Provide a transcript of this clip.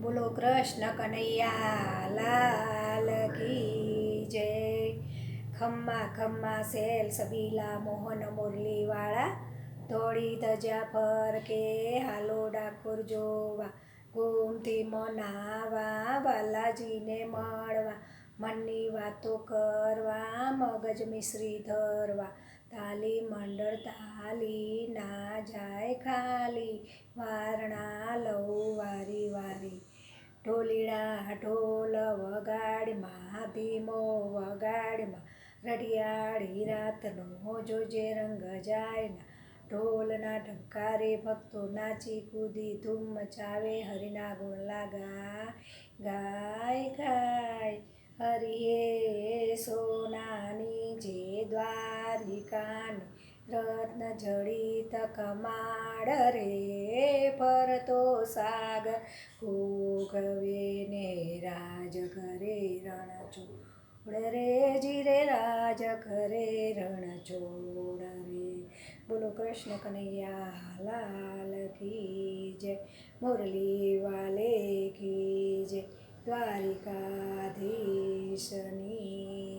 બોલો કૃષ્ણ કનૈયા, લાલ કી જય. ખમ્મા ખમ્મા સેલ સબીલા મોહન મુરલીવાળા. ધોળી ધજા પર કે હાલો ડાકોર જોવા. ગુમથી મનાવા, બાલાજીને મળવા. મનની વાતો કરવા, મગજ મિશ્રી ધરવા. તાલી મંડળ તાલી ના જાય ખાલી. વારણા લઉં વારી ઢોલીડા ઢોલ વગાડમાં ધીમો વગાડમાં, રઢિયાળી રાતનો જોજે રંગ જાયના. ઢોલના ઢંકારે ભક્તો નાચી કૂદી ધૂમ મચાવે હરિના ગુણ લાગા, ગાય ગાય હરિયે સોનાની જે દ્વારિકાની રત્ન જડિત કમાડ રે ફરતો સાગર ને રાજ કરે રણ ચોડ રે જીરે રાજ કરે રણ ચોડ રે. બોલો કૃષ્ણ કનૈયા, લાલ કી જય, મુરલી વાલે કી જય, દ્વારિકાધીશની